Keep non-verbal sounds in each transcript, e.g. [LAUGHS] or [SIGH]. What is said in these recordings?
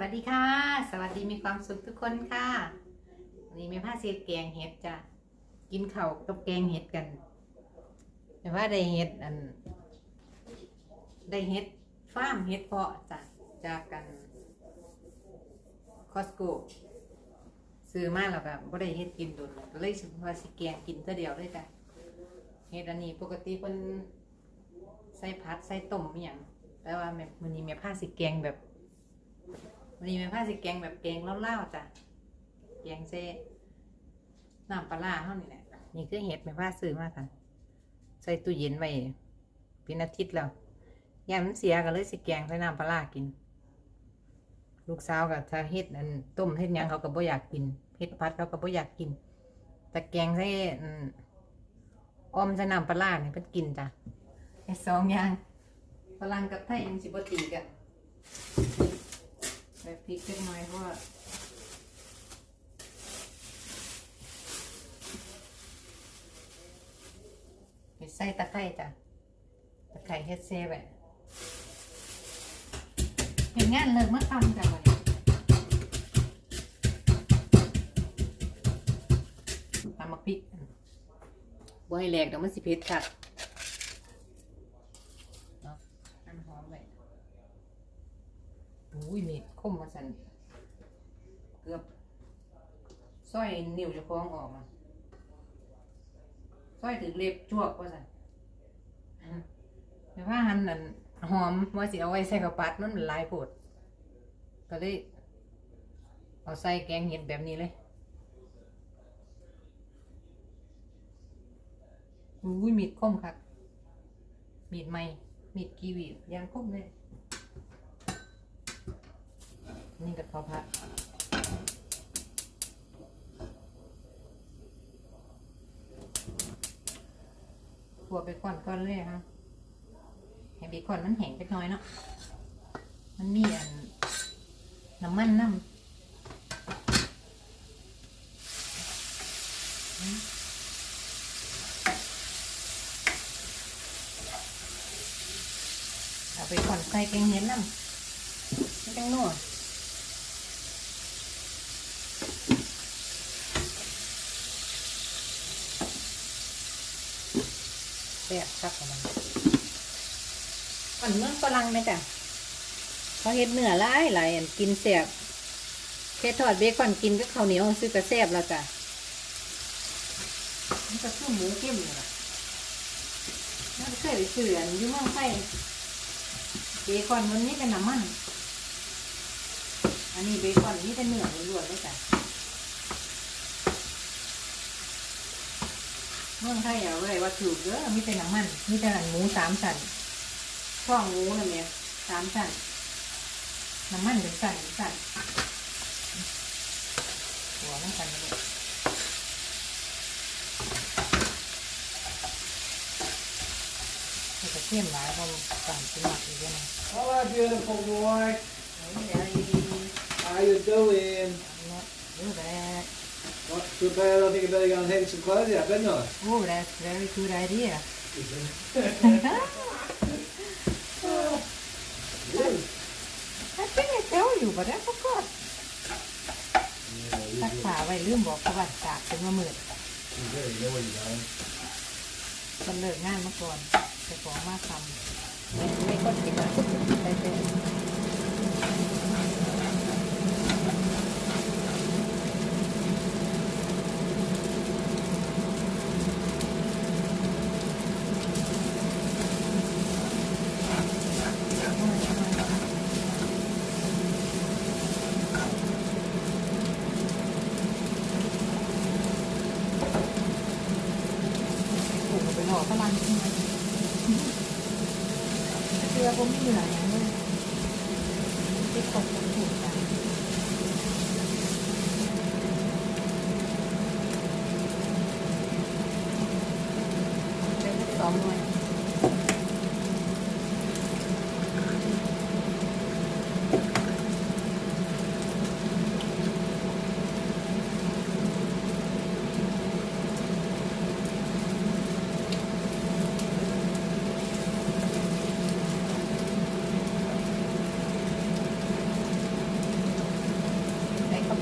วัสดีค่ะ สวัสดีมีความสุขทุกคนค่ะวันนี้มีผ้าเสียแกงเห็ดจ้ะกินเข้ากับแกงเห็ดกันแต่ว่าได้เห็ดอัน ได้เห็ดฟาร์มเห็ดเพาะจ้ะจากกันคอสโกซื้อมาแล้วแบบบ่ได้เห็ดกินดุนก็เลยสิว่าสิแกงกินเท่าเดียวเลยจ้ะเห็ดอันนี้ปกติเพิ่นใส่ผัดใส่ต้มอหย่างแต่ว่าแม่มื้อนี้แม่ผ้าสิแกงแบบ วันนี้แม่ผ้าสิแกงแบบแกงเล่าๆจ้ะแกงเซ่น้ำปลาร้าเท่านี้แหละนี่คือเห็ดแม่ผ้าซื้อมาค่ะ ใส่ตู้เย็นไว้เป็นอาทิตย์แล้วยามมันเสียก็เลยสิแกงใส่น้ำปลาร้ากิน ลูกสาวกับถ้าเฮ็ดอันต้มเฮ็ดยังเขาก็บ่อยากกินเฮ็ดพัดเขาก็บ่อยากกิน แต่แกงใส่ออมใส่น้ำปลาร้าเนี่ยเพิ่นกินจ้ะไอ้สองอย่างฝรั่งกับไทยมันสิบ่ตีกัน ใส่พริกเล็กน้อยเพราะว่าไปใส่ตะไคร้จ้ะตะไคร้เฮ็ดเซฟแบบเห็นงานเลิกมาทำจ้ะวันนี้ตำมักพริกบ่ให้แหลกเดี๋ยวมันสิเผ็ดค่ะเนาะอันหอมไว้ อุ้ยมีดคมมาสันเกือบสร้อยนิ้วจะคล้องออกมาสร้อยถือเล็บจวกว่าสันแต่ว่าหันนั่นหอมว่าสิเอาไว้ใส่กระปัดนั่นมันลายโพดก็เลยเอาใส่แกงเห็ดแบบนี้เลยอุ้ยมีดคมครับมีดใหม่มีดกีวียางคมเลย นี่กับข้าวผัดขัวไปก่อนก่อนเลยครับให้เบคอนมันแห้งไปน่อยเนาะ มันมีอันน้ำมันน้ำเอาไปก่อนใส่แกงเห็ดน้ำไม่ต้องนัว แซ่บครับของมัน อันเมืองฝรั่งไหมจ้ะเขาเฮ็ดเนื้อหลายหลายกินแซ่บแค่ทอดเบคอนกินก็ข้าวเหนียวซื้อกระแซบแล้วจ้ะมันก็คือหมูเข้มนี่แหละน่าจะเคยไปซื้ออันยุ่เมืองไทยเบคอนมันนี่เป็นน้ำมัน อันนี้เบคอนนี่เป็นเนื้อล้วนๆเลยจ้ะเมืองไทยเอาไว้ว่าถูกเยอะมีแต่น้ำมัน มีแต่หนังหมูสามสัน ช่องหมูนั่นเนี่ยสามสันน้ำมันเป็นสันเป็นสันหัวน้ำสันเลยมันจะเข้มหลายเพราะสามสิบหมักอีกแล้วนะ Hello, beautiful boy. เดี๋ยวอีก How you doing? เนาะเดี๋ยวแหละ Not too bad. I think I better go and hang some clothes out, didn't I? Oh that's very good idea I think I tell you but I forgot รักษาไว้ลืมบอกประวัติศาสตร์เป็นมาหมื่น You really know where you're going. มันเลิกงานมาก่อนแต่ของมาทำไม่ไม่ก็คิดว่าได้ องหน่วย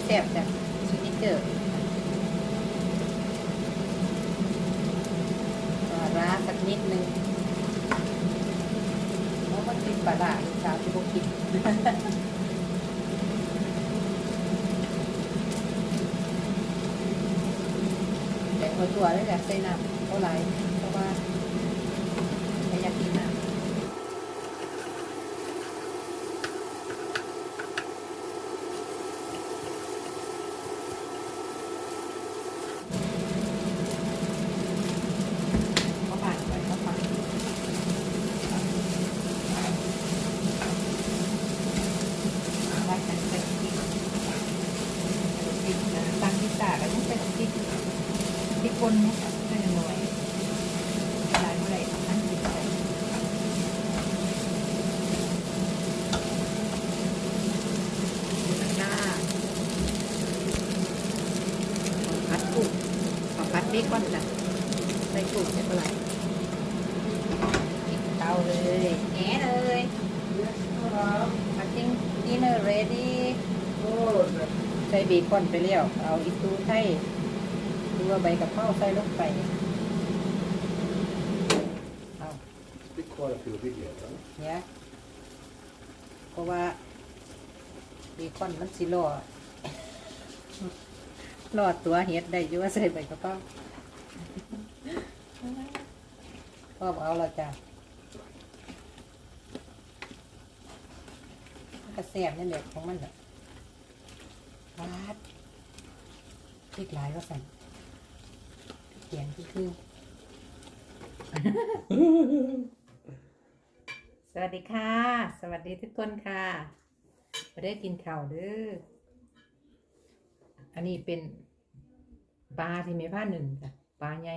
แซ่บแต่ชีนิเจอร์ นิดนึงเพราะมันกินปลาร้าลูกสาวที่พวกกินแต่หัวตัวได้แต่ใส่น้ำเท่าไหร่เพราะว่าไม่อยากกินน้ำ เขาผ่านไปเขาผ่านว่าฉันเป็นที่ที่ตั้งที่ตาแล้วมันเป็นที่ที่คนเนี่ยเป็นหน่วยหลายเมื่อไรทำนั้นกินไปหน้าผัดกุ้งผัด เบคอนจ้ะใส่กุ้งใส่ปลาไหลเตาเลยแหนเลย Yes, madam. I think dinner ready ใส่เบคอนไปแล้วเอาอีตูไทยดูว่าใบกะเพราใส่ลงไปเอา Bit quite a few big yet, huh? เนี่ยเพราะว่าเบคอนมันสิรอ รอดตัวเฮ็ดได้อยู่ว่าใส่ใบกะเพราพ่อเอาละจ้ะกระแสบนี่แหละของมันแบบวาดพริกหลายก็สั่เขียนคือคือ สวัสดีค่ะ สวัสดีทุกคนค่ะมาได้กินข้าวเด้อ อันนี้เป็นปลาที่ไม่พลาดหนึ่งจ้ะปลาใหญ่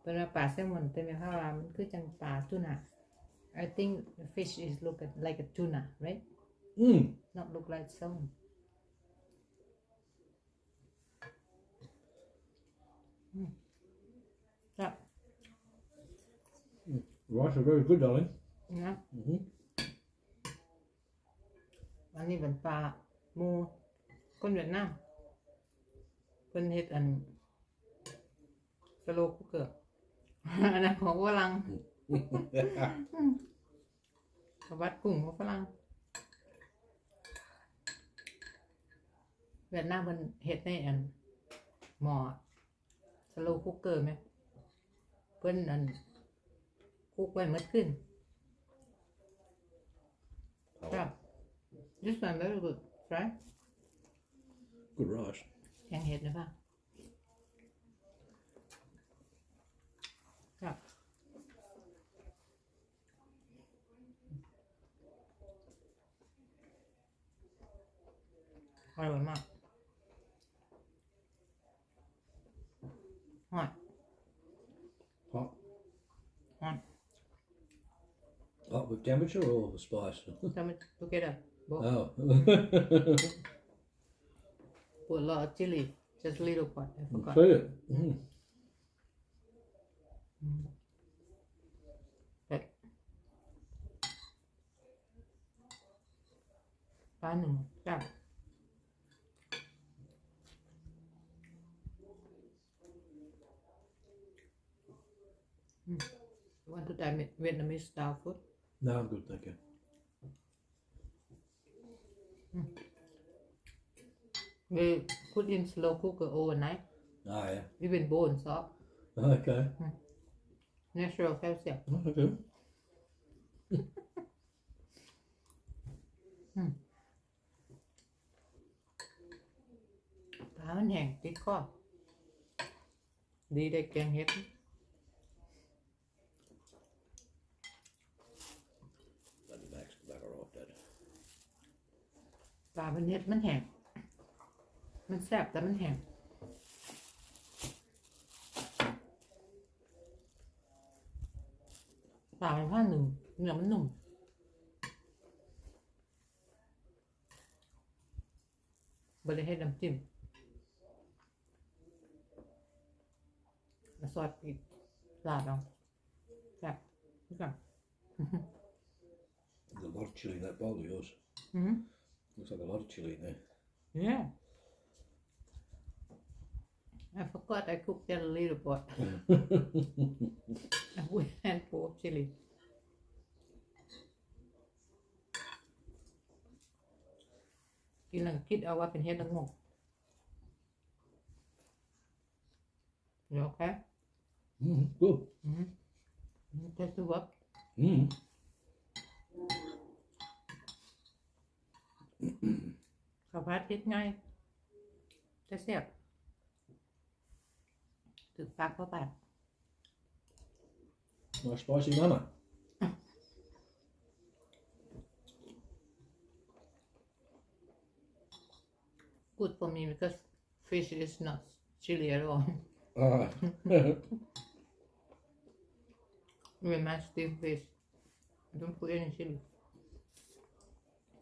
เป็นว่าปลาแซลมอนแต่ไม่พลาดว่ามันคือจังปลาตุน่า I think the fish is look at, like a tuna, right? Mm. Not look like salmon. Mm. Yeah, Rice are very good, darling. นะ Mm-hmm. อันนี้เป็นปลาหมู คนเวียดนามเป็นเฮ็ดอันสโลคุกเกอร์อันนั้นของฝรั่งสวัสดกุ้งของฝรั่งเวียดนามเป็นเฮ็ดในอันหม้อสโลคุกเกอร์ไหมเพิ่นอันคุกไว้หมดขึ้น ครับ This one very good right Good rice. แกงเห็ดนะป่ะครับอร่อยมากฮอต Hot. ฮอต Hot with temperature or the spice? จะมา together both oh. Put a lot of chili just little part I forgot See it? Mm. แบบปลาหนึ่งจ้ะอืม want to try Viet- Vietnamese style food No, I'm good, thank you. We put in slow cooker overnight Ah, yeah. even bone soft Okay. natural calcium Okay. ปลามันแห้งติดคอดีได้แกงเห็ด Bloody Max, bugger off, Dad. ปลามันเห็ดมันแห้ง มันแซ่บแต่มันแห้งปลาเป็นผ้าหนึ่งเนื้อมันนุ่มบริเฮ็ดน้ำจิ้มแล้วซอสพริกราดเอาแซ่บทุกอย่าง There's a lot of chili in that bowl of yours. อือหือ Looks like a lot of chili in there. Yeah. I forgot I cooked that a little bit. with handful of chili. กินแล้วก็คิดเอาว่าเป็นเฮ็ดละโงกเดี๋ยวแค่ Mm, good. อืมจะซื้อว่า Mm. ข้าวผัดเถึกปากเพราะปาก Nice spicy mama. good for me because fish is not chili at all. Ah. Even my steamed fish, I don't put any chili.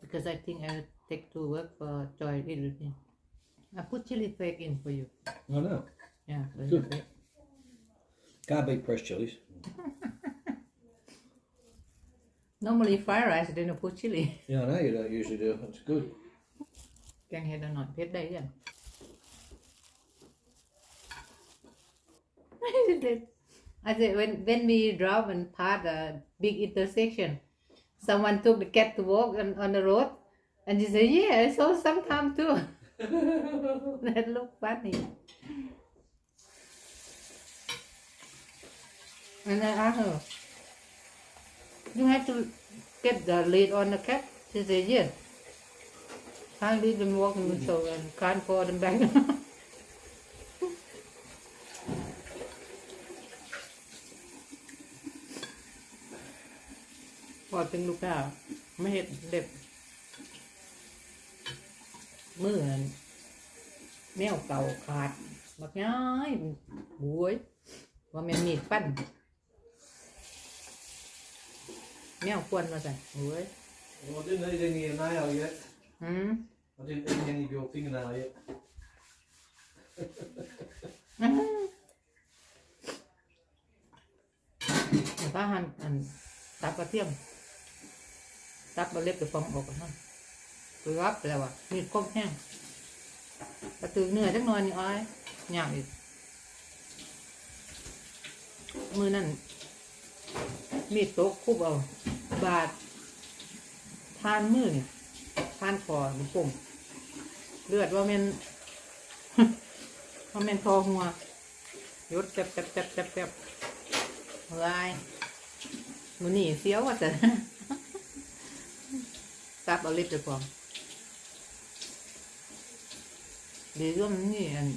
Because I think I will take to work for Joy eat with me. I put chili flake in for you. I know. Yeah. they Good. Can't beat fresh chilies. [LAUGHS] Normally fried rice I don't put chili. [LAUGHS] Yeah, I know you don't usually do. It's good. Can't là nói biết đây. I said when when we drove and passed a big intersection, someone took the cat to walk on, on the road, and she said, "Yeah, I saw some come too." [LAUGHS] that looked funny. And I asked her, "You have to get the lead on the cat?" She said, "Yes." Can't leave them walking mm -hmm. so and can't call them back. พอถึงลูกค้าไม่เห็ดเด็บเมื่อนแมวเก่าขาด บักย้ายบวยว่าแม่มีดฟัน แมวควนมาใส่บวย Well, I didn't eat any of your nail yet. อืม I didn't eat any of your fingernail yet. แล้วก็หั่นอันตับกระเทียม ตับมาเล็บไปฟองออกกันนั่นคือรับแล้วอะมีดก้มแห้งกระตือเนื้อจักหน่อยนี่อ้อยย่างอีกมือนั่นมีดโต๊ะคุบเอา บาดทานมือเนี่ยทานคอมันปุ่มเลือดว่าแมันว่าแมันคอหัวยุดเจ็บเจ็บเจ็บเจ็บเจ็บลายมือหนีเสียวว่าจะตับเอาเล็บไปพร้อมเดี๋ยวร่วมนี่อัน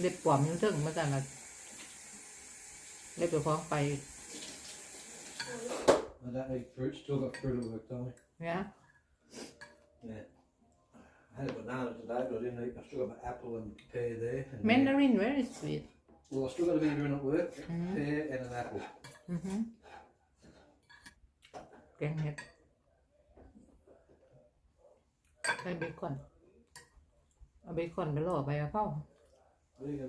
เล็บปลอมยุ่งถึงมาสั่นละเล็บไปพร้อมไป I don't eat fruit. Still got fruit at work, Tommy. นะ Yeah. I had a banana today, but I didn't eat. I still got my apple and pear there. And แมนดาริน very sweet Well, I still got a bit of room at work. Mhm. Pear and an apple. อือฮึแกงเห็ดใส่เบคอนเอาเบคอนไปล่อไปเอาเข้า There you go.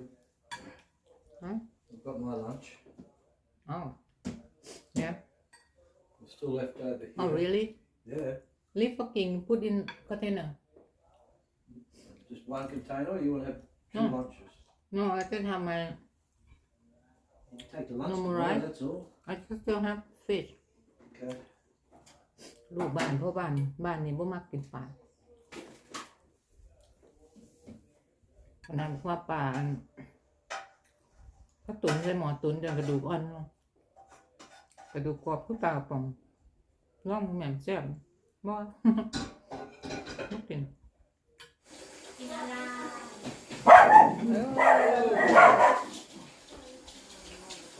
Huh? I've got my lunch. อ๋อเนี่ย There's still left over here. oh really Yeah. leave cooking put in container Just one container. Or you want to have two No. lunches? no I just have my Take the lunch. No tomorrow, more rice? That's all. I just still have fish Okay. ลูกบ้านพ่อบ้านบ้านนี่บ่มักกินปลาขนาดว่าปลาอันก็ตุนใส่หมอตุนเดี๋ยวกระดูกอ่อนเนาะ กระดูกกรอบคือปลากระป๋องล่องแหม่มแจ่มบ่ลูกเต็น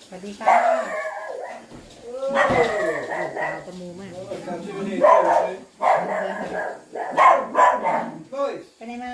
สวัสดีค่ะตาตะมูมากไปไหนมา